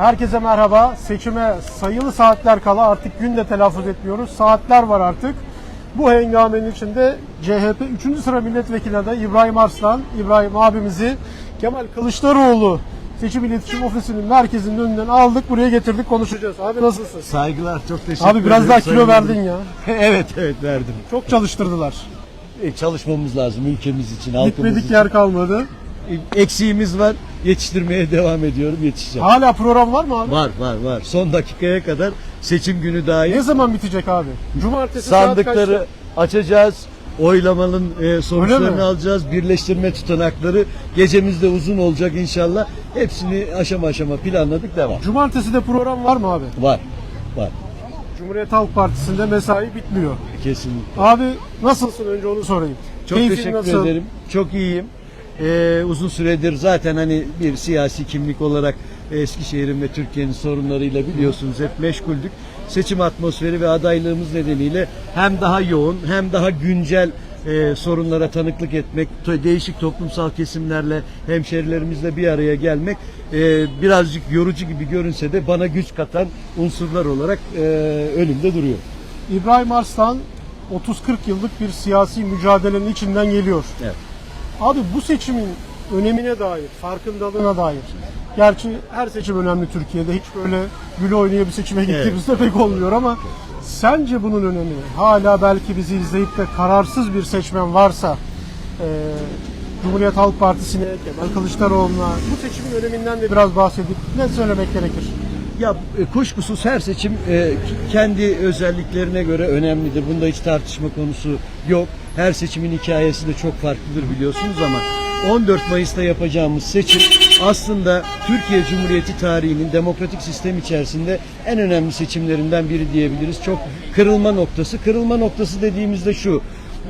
Herkese merhaba. Seçime sayılı saatler kala artık gün de telaffuz etmiyoruz. Saatler var artık. Bu hengamenin içinde CHP 3. sıra milletvekili adayı İbrahim Arslan, İbrahim abimizi Kemal Kılıçdaroğlu Seçim İletişim Ofisi'nin merkezinin önünden aldık. Buraya getirdik konuşacağız. Abi nasılsın? Saygılar çok teşekkür Abi biraz daha kilo Sayın verdin ya. evet evet verdim. Çok çalıştırdılar. E, çalışmamız lazım ülkemiz için, halkımız Gitmedik için. yer kalmadı. Eksiğimiz var. Yetiştirmeye devam ediyorum. Yetişeceğim. Hala program var mı abi? Var var var. Son dakikaya kadar seçim günü dahil Ne zaman bitecek abi? Cumartesi saat sandıkları kaçta? açacağız. Oylamanın e, Öyle mi? sonuçlarını alacağız. Birleştirme tutanakları gecemiz de uzun olacak inşallah. Hepsini aşama aşama planladık devam. Cumartesi de program var mı abi? Var. Var. Cumhuriyet Halk Partisi'nde mesai bitmiyor. Kesinlikle. Abi nasılsın önce onu sorayım. Çok Keyfin teşekkür nasıl? ederim. Çok iyiyim. Ee, uzun süredir zaten hani bir siyasi kimlik olarak Eskişehir'in ve Türkiye'nin sorunlarıyla biliyorsunuz hep meşguldük. Seçim atmosferi ve adaylığımız nedeniyle hem daha yoğun hem daha güncel e, sorunlara tanıklık etmek, değişik toplumsal kesimlerle, hemşerilerimizle bir araya gelmek e, birazcık yorucu gibi görünse de bana güç katan unsurlar olarak e, önümde duruyor. İbrahim Arslan 30-40 yıllık bir siyasi mücadelenin içinden geliyor. Evet. Abi bu seçimin önemine dair, farkındalığına dair. Gerçi her seçim önemli Türkiye'de. Hiç böyle gül oynaya bir seçime gittiğimizde pek olmuyor ama sence bunun önemi hala belki bizi izleyip de kararsız bir seçmen varsa e, Cumhuriyet Halk Partisi'ne, Kemal Kılıçdaroğlu'na bu seçimin öneminden de biraz bahsedip ne söylemek gerekir? Ya e, kuşkusuz her seçim e, kendi özelliklerine göre önemlidir. Bunda hiç tartışma konusu yok. Her seçimin hikayesi de çok farklıdır biliyorsunuz ama 14 Mayıs'ta yapacağımız seçim aslında Türkiye Cumhuriyeti tarihinin demokratik sistem içerisinde en önemli seçimlerinden biri diyebiliriz. Çok kırılma noktası. Kırılma noktası dediğimizde şu.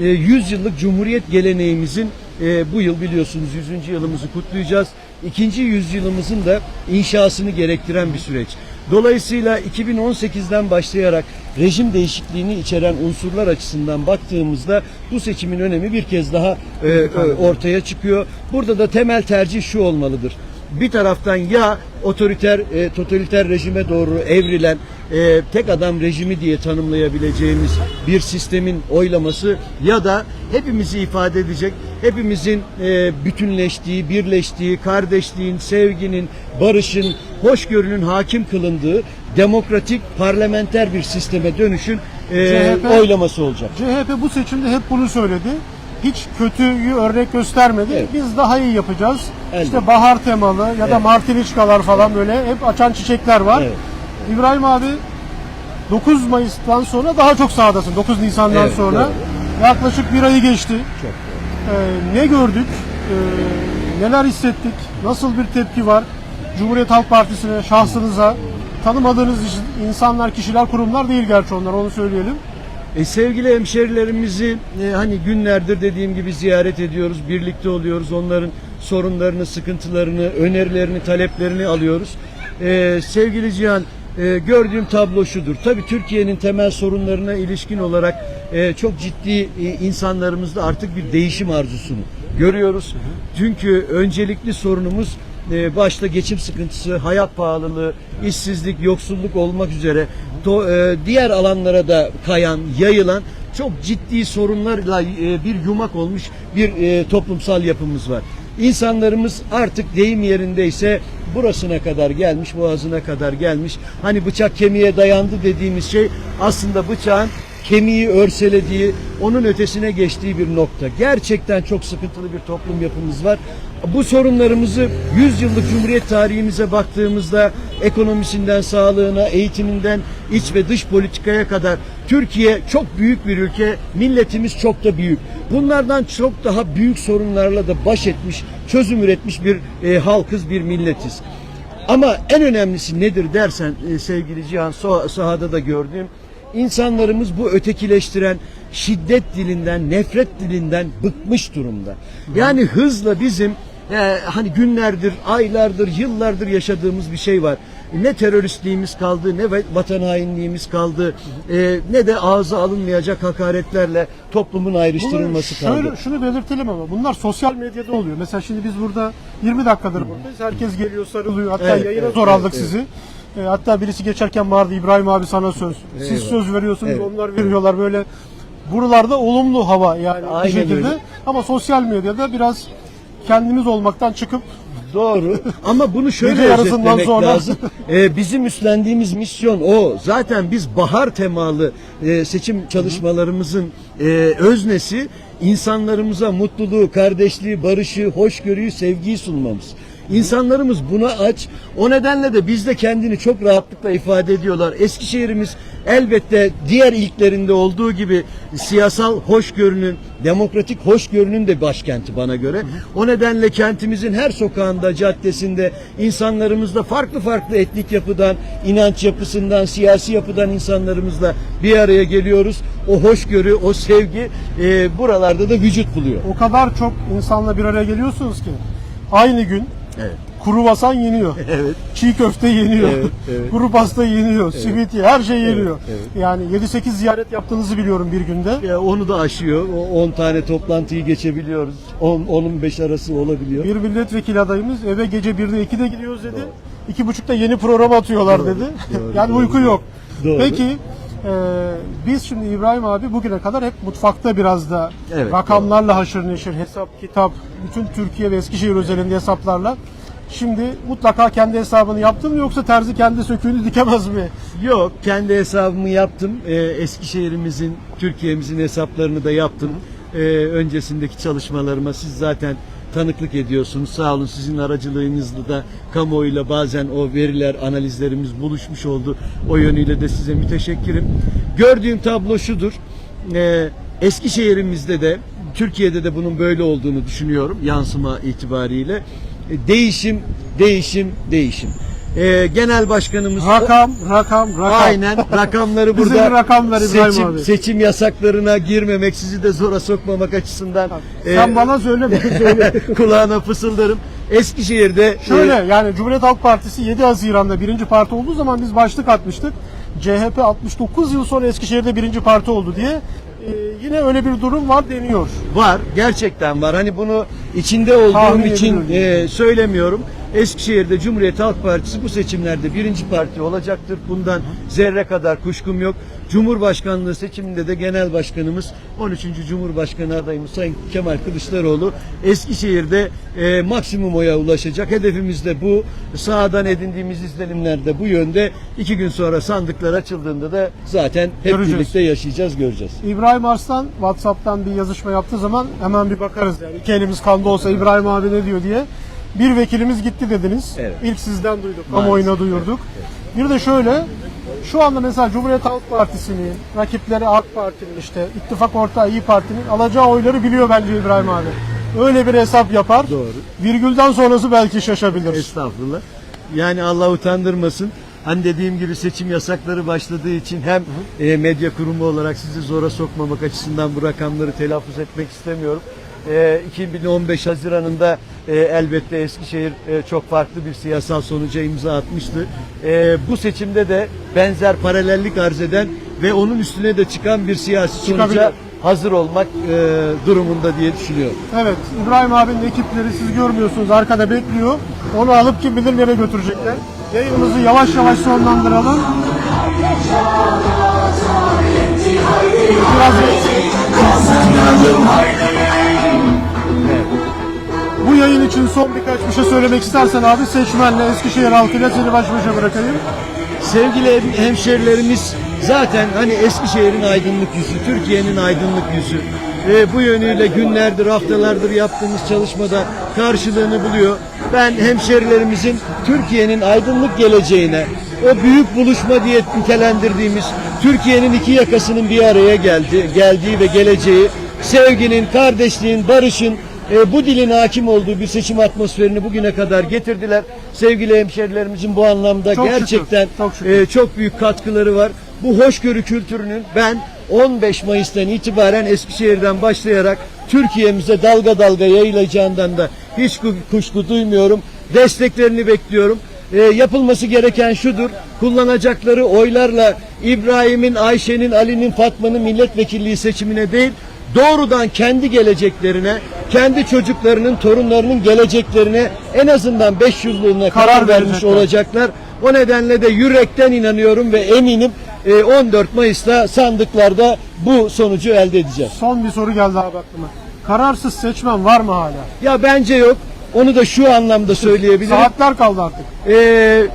e, 100 yıllık Cumhuriyet geleneğimizin e, bu yıl biliyorsunuz 100. yılımızı kutlayacağız. İkinci yüzyılımızın da inşasını gerektiren bir süreç. Dolayısıyla 2018'den başlayarak rejim değişikliğini içeren unsurlar açısından baktığımızda bu seçimin önemi bir kez daha e, e, ortaya çıkıyor. Burada da temel tercih şu olmalıdır. Bir taraftan ya otoriter, e, totaliter rejime doğru evrilen e, tek adam rejimi diye tanımlayabileceğimiz bir sistemin oylaması ya da hepimizi ifade edecek, hepimizin e, bütünleştiği, birleştiği, kardeşliğin, sevginin, barışın, hoşgörünün hakim kılındığı demokratik parlamenter bir sisteme dönüşün e, CHP oylaması olacak. CHP bu seçimde hep bunu söyledi. Hiç kötüyü örnek göstermedi. Evet. Biz daha iyi yapacağız. Elbette. İşte bahar temalı ya da Evet. martiniçkalar falan böyle hep açan çiçekler var. Evet. İbrahim abi 9 Mayıs'tan sonra daha çok sahadasın. 9 Nisan'dan Evet, sonra. Yaklaşık bir ayı geçti. Çok Ee, ne gördük? Ee, neler hissettik? Nasıl bir tepki var? Cumhuriyet Halk Partisi'ne, şahsınıza tanımadığınız insanlar, kişiler, kurumlar değil gerçi onlar onu söyleyelim. E, sevgili hemşerilerimizi e, hani günlerdir dediğim gibi ziyaret ediyoruz, birlikte oluyoruz. Onların sorunlarını, sıkıntılarını, önerilerini, taleplerini alıyoruz. E, sevgili Cihan, e, gördüğüm tablo şudur. Tabii Türkiye'nin temel sorunlarına ilişkin olarak e, çok ciddi e, insanlarımızda artık bir değişim arzusunu görüyoruz. Çünkü öncelikli sorunumuz e, başta geçim sıkıntısı, hayat pahalılığı, işsizlik, yoksulluk olmak üzere to- e, diğer alanlara da kayan, yayılan çok ciddi sorunlarla e, bir yumak olmuş bir e, toplumsal yapımız var. İnsanlarımız artık deyim yerindeyse burasına kadar gelmiş, boğazına kadar gelmiş. Hani bıçak kemiğe dayandı dediğimiz şey aslında bıçağın kemiği örselediği, onun ötesine geçtiği bir nokta. Gerçekten çok sıkıntılı bir toplum yapımız var. Bu sorunlarımızı 100 yıllık Cumhuriyet tarihimize baktığımızda ekonomisinden, sağlığına, eğitiminden, iç ve dış politikaya kadar Türkiye çok büyük bir ülke, milletimiz çok da büyük. Bunlardan çok daha büyük sorunlarla da baş etmiş, çözüm üretmiş bir e, halkız, bir milletiz. Ama en önemlisi nedir dersen e, sevgili Cihan so- sahada da gördüğüm insanlarımız bu ötekileştiren şiddet dilinden, nefret dilinden bıkmış durumda. Yani hızla bizim e, hani günlerdir, aylardır, yıllardır yaşadığımız bir şey var. Ne teröristliğimiz kaldı, ne va- vatan hainliğimiz kaldı, e, ne de ağza alınmayacak hakaretlerle toplumun ayrıştırılması Bunu kaldı. şöyle, şunu belirtelim ama bunlar sosyal medyada oluyor. Mesela şimdi biz burada 20 dakikadır buradayız. Herkes geliyor sarılıyor. Hatta Evet, yayına evet, zor evet, aldık evet. sizi. E, hatta birisi geçerken vardı İbrahim abi sana söz. Siz Eyvallah. söz veriyorsunuz Evet. onlar veriyorlar böyle. Buralarda olumlu hava yani Aynen bir şekilde. öyle. Ama sosyal medyada biraz kendimiz olmaktan çıkıp Doğru. Ama bunu şöyle Gece yarısından özetlemek sonra- lazım. Ee, bizim üstlendiğimiz misyon o. Zaten biz bahar temalı e, seçim çalışmalarımızın e, öznesi insanlarımıza mutluluğu, kardeşliği, barışı, hoşgörüyü, sevgiyi sunmamız. İnsanlarımız buna aç. O nedenle de bizde kendini çok rahatlıkla ifade ediyorlar. Eskişehir'imiz elbette diğer ilklerinde olduğu gibi siyasal hoşgörünün, demokratik hoşgörünün de başkenti bana göre. O nedenle kentimizin her sokağında, caddesinde insanlarımızla farklı farklı etnik yapıdan, inanç yapısından, siyasi yapıdan insanlarımızla bir araya geliyoruz. O hoşgörü, o sevgi e, buralarda da vücut buluyor. o kadar çok insanla bir araya geliyorsunuz ki aynı gün Evet. kuru basan yeniyor. Evet. Çiğ köfte yeniyor. Evet, evet. Kuru pasta yeniyor. Simit ye- her şey yeniyor. evet. Yani 7-8 ziyaret yaptığınızı biliyorum bir günde. Ya onu da aşıyor. O 10 tane toplantıyı geçebiliyoruz. 10 15 arası olabiliyor. Bir milletvekili adayımız eve gece 1'de 2'de gidiyoruz dedi. İki buçukta yeni program atıyorlar dedi. doğru, yani doğru, uyku doğru. yok. Doğru. Peki e, biz şimdi İbrahim abi bugüne kadar hep mutfakta biraz da Evet, rakamlarla haşır neşir, hesap, kitap, bütün Türkiye ve Eskişehir özelinde hesaplarla. Şimdi mutlaka kendi hesabını yaptın mı yoksa terzi kendi söküğünü dikemez mi? Yok, kendi hesabımı yaptım. Ee, Eskişehir'imizin, Türkiye'mizin hesaplarını da yaptım. Ee, öncesindeki çalışmalarıma siz zaten tanıklık ediyorsunuz. Sağ olun sizin aracılığınızla da kamuoyuyla bazen o veriler, analizlerimiz buluşmuş oldu. O yönüyle de size müteşekkirim. Gördüğüm tablo şudur. Ee, Eskişehir'imizde de, Türkiye'de de bunun böyle olduğunu düşünüyorum yansıma itibariyle. Değişim, değişim, değişim. Ee, genel başkanımız Rakam, rakam, rakam. Aynen rakamları burada bir rakam ver İbrahim seçim, abi. seçim yasaklarına girmemek sizi de zora sokmamak açısından Sen e, bana söyle söyle. kulağına fısıldarım. Eskişehir'de Şöyle e, yani Cumhuriyet Halk Partisi 7 Haziran'da birinci parti olduğu zaman biz başlık atmıştık. CHP 69 yıl sonra Eskişehir'de birinci parti oldu diye. Ee, yine öyle bir durum var deniyor. var gerçekten var. Hani bunu içinde olduğum Tahmin için ediyorum. e, söylemiyorum. Eskişehir'de Cumhuriyet Halk Partisi bu seçimlerde birinci parti olacaktır. Bundan zerre kadar kuşkum yok. Cumhurbaşkanlığı seçiminde de genel başkanımız 13. Cumhurbaşkanı adayımız Sayın Kemal Kılıçdaroğlu Eskişehir'de e, maksimum oya ulaşacak. Hedefimiz de bu. Sağdan edindiğimiz izlenimler de bu yönde. İki gün sonra sandıklar açıldığında da zaten hep Göreceğiz. birlikte yaşayacağız, göreceğiz. İbrahim Arslan WhatsApp'tan bir yazışma yaptığı zaman hemen bir bakarız yani. İki elimiz kanda olsa İbrahim abi ne diyor diye. Bir vekilimiz gitti dediniz. Evet. İlk sizden duyduk. Kamuoyuna duyurduk. Bir de şöyle şu anda mesela Cumhuriyet Halk Partisi'nin, rakipleri AK Parti'nin işte ittifak ortağı İyi Parti'nin alacağı oyları biliyor bence İbrahim abi. Öyle bir hesap yapar. Doğru. Virgülden sonrası belki şaşabilir. Estağfurullah. Yani Allah utandırmasın. Hani dediğim gibi seçim yasakları başladığı için hem e, medya kurumu olarak sizi zora sokmamak açısından bu rakamları telaffuz etmek istemiyorum. E, 2015 Haziran'ında e, elbette Eskişehir e, çok farklı bir siyasal sonuca imza atmıştı. E, bu seçimde de benzer paralellik arz eden ve onun üstüne de çıkan bir siyasi sonuca hazır olmak e, durumunda diye düşünüyorum. Evet, İbrahim abinin ekipleri siz görmüyorsunuz arkada bekliyor. Onu alıp kim bilir nereye götürecekler. Yayınımızı yavaş yavaş sonlandıralım. Biraz için son birkaç bir şey söylemek istersen abi seçmenle Eskişehir halkıyla seni baş başa bırakayım. Sevgili hem- hemşerilerimiz zaten hani Eskişehir'in aydınlık yüzü, Türkiye'nin aydınlık yüzü. Ve bu yönüyle günlerdir, haftalardır yaptığımız çalışmada karşılığını buluyor. Ben hemşerilerimizin Türkiye'nin aydınlık geleceğine, o büyük buluşma diye nitelendirdiğimiz Türkiye'nin iki yakasının bir araya geldi, geldiği ve geleceği, sevginin, kardeşliğin, barışın, e, bu dilin hakim olduğu bir seçim atmosferini bugüne kadar getirdiler. Sevgili hemşerilerimizin bu anlamda Çok şükür, gerçekten çok şükür. e, çok büyük katkıları var. Bu hoşgörü kültürünün ben 15 Mayıs'tan itibaren Eskişehir'den başlayarak Türkiye'mize dalga dalga yayılacağından da hiç ku- kuşku duymuyorum. Desteklerini bekliyorum. E, yapılması gereken şudur. Kullanacakları oylarla İbrahim'in, Ayşe'nin, Ali'nin, Fatma'nın milletvekilliği seçimine değil, doğrudan kendi geleceklerine, kendi çocuklarının, torunlarının geleceklerine en azından 5 yıllığına karar, Karar vermiş verecekler. olacaklar. O nedenle de yürekten inanıyorum ve eminim e, 14 Mayıs'ta sandıklarda bu sonucu elde edeceğiz. Son bir soru geldi abi aklıma. Kararsız seçmen var mı hala? Ya bence yok. Onu da şu anlamda söyleyebilirim. Saatler kaldı artık. Ee, e,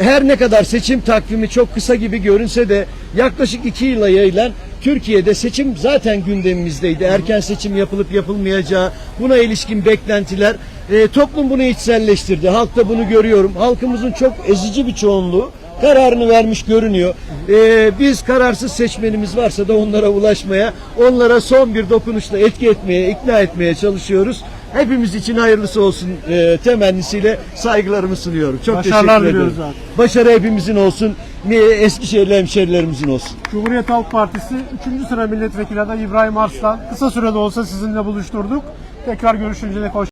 her ne kadar seçim takvimi çok kısa gibi görünse de yaklaşık iki yıla yayılan Türkiye'de seçim zaten gündemimizdeydi. Erken seçim yapılıp yapılmayacağı, buna ilişkin beklentiler. e, toplum bunu içselleştirdi. Halk da bunu görüyorum. Halkımızın çok ezici bir çoğunluğu kararını vermiş görünüyor. Ee, biz kararsız seçmenimiz varsa da onlara ulaşmaya, onlara son bir dokunuşla etki etmeye, ikna etmeye çalışıyoruz. Hepimiz için hayırlısı olsun e, temennisiyle saygılarımı sunuyorum. Çok Başarılar teşekkür ederim. diliyoruz Başarı hepimizin olsun. Ne Eskişehirli hemşerilerimizin olsun. Cumhuriyet Halk Partisi 3. sıra milletvekili adayı İbrahim Arslan kısa sürede olsa sizinle buluşturduk. Tekrar görüşünceye dek hoş